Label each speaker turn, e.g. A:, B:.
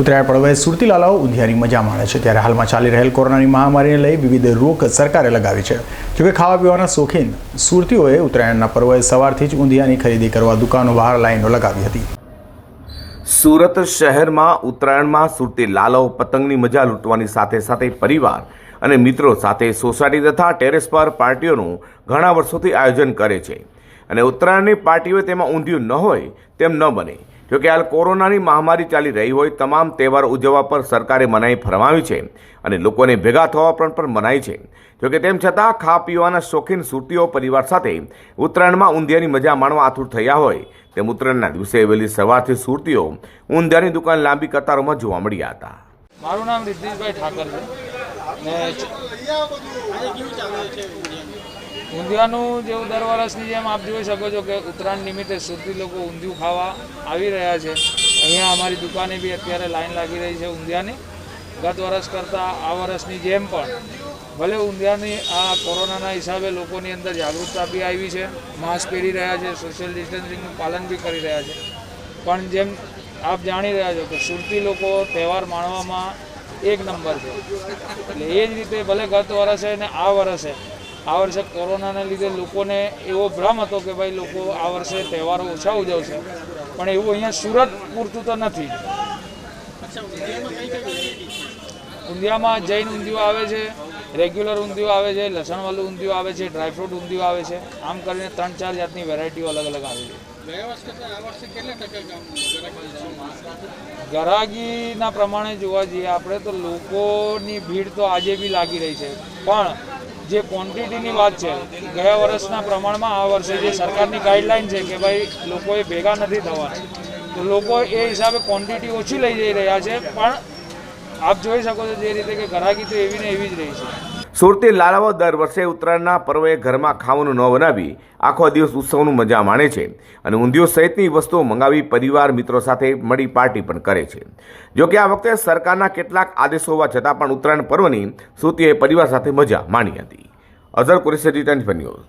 A: ઉત્તરાયણ પર્વે સુરતી લાલાઓ ઉંધિયાની મજા માણે છે. ત્યારે હાલમાં ચાલી રહેલ કોરોનાની મહામારીને લઈ વિવિધ રોક સરકારે લગાવી છે. જોકે ખાવા પીવાના શોખીન સુરતીઓએ ઉત્તરાયણના પર્વે સવારથી જ ઊંધિયાની ખરીદી કરવા દુકાનો બહાર લાઈનો લગાવી હતી.
B: સુરત શહેરમાં ઉત્તરાયણમાં સુરતી લાલો પતંગની મજા લૂંટવાની સાથે સાથે પરિવાર અને મિત્રો સાથે સોસાયટી તથા ટેરેસ પર પાર્ટીઓનું ઘણા વર્ષોથી આયોજન કરે છે. અને ઉત્તરાયણની પાર્ટીઓ તેમાં ઊંધિયું ન હોય તેમ ન બને. જોકે હાલ કોરોનાની મહામારી ચાલી રહી હોય તમામ તહેવાર ઉજવવા પર સરકારે મનાઈ ફરમાવી છે અને લોકોને ભેગા થવા પણ પણ મનાઈ છે. જોકે તેમ છતાં ખા પીવાના શોખીન સુરતીઓ પરિવાર સાથે ઉત્તરાયણમાં ઊંધિયાની મજા માણવા આતુર થયા હોય. તેમ ઉત્તરાયણના દિવસે વહેલી સવારથી સુરતીઓ ઊંધિયાની દુકાન લાંબી કતારોમાં જોવા મળ્યા હતા.
C: મારું નામ રિદ્ધિશભાઈ ઠાકર છે. ઊંધિયાનું જેવું દર વર્ષની જેમ આપ જોઈ શકો છો કે ઉત્તરાયણ નિમિત્તે સુરતી લોકો ઊંધિયું ખાવા આવી રહ્યા છે. અહીંયા અમારી દુકાને બી અત્યારે લાઈન લાગી રહી છે ઊંધિયાની. ગત વર્ષ કરતાં આ વર્ષની જેમ પણ ભલે ઊંધિયાની આ કોરોનાના હિસાબે લોકોની અંદર જાગૃતતા બી આવી છે માસ્ક પહેરી રહ્યા છે સોશિયલ ડિસ્ટન્સિંગનું પાલન બી કરી રહ્યા છે. પણ જેમ આપ જાણી રહ્યા છો કે સુરતી લોકો તહેવાર માણવામાં એક નંબર છે. એટલે એ જ રીતે ભલે ગત વર્ષે ને આ વર્ષે આ વર્ષે કોરોનાને લીધે લોકોને એવો ભ્રમ હતો કે ભાઈ લોકો આ વર્ષે તહેવારો ઓછા ઉજવશે. પણ એવું અહીંયા સુરત પૂરતું તો નથી. ઊંધિયામાં જૈન ઊંધિયું આવે છે રેગ્યુલર ઊંધિયું આવે છે લસણવાળું ઊંધિયું આવે છે ડ્રાયફ્રૂટ ઊંધિયું આવે છે. આમ કરીને ત્રણ ચાર જાતની વેરાયટીઓ અલગ અલગ આવે છે. ગરાગીના પ્રમાણે જોવા જઈએ આપણે તો લોકોની ભીડ તો આજે બી લાગી રહી છે. પણ જે ક્વોન્ટિટીની વાત છે, ગયા વર્ષના પ્રમાણમાં આ વર્ષે જે સરકારની ગાઈડલાઈન છે કે ભાઈ લોકોએ ભેગા નથી થવાના, તો લોકો એ હિસાબે ક્વોન્ટિટી ઓછી લઈ જઈ રહ્યા છે, પણ આપ જોઈ શકો છો જે રીતે કે ગરાગી તો એવી ને એવી જ રહી છે.
B: સુરતી લાલાઓ દર વર્ષે ઉત્તરાયણના પર્વે ઘરમાં ખાવાનું ન બનાવી આખો દિવસ ઉત્સવનું મજા માણે છે અને ઊંધિયું સહિતની વસ્તુઓ મંગાવી પરિવાર મિત્રો સાથે મળી પાર્ટી પણ કરે છે. જોકે આ વખતે સરકારના કેટલાક આદેશો હોવા છતાં પણ ઉત્તરાયણ પર્વની સુરતીએ પરિવાર સાથે મજા માણી હતી. Azhar Qureshi return news.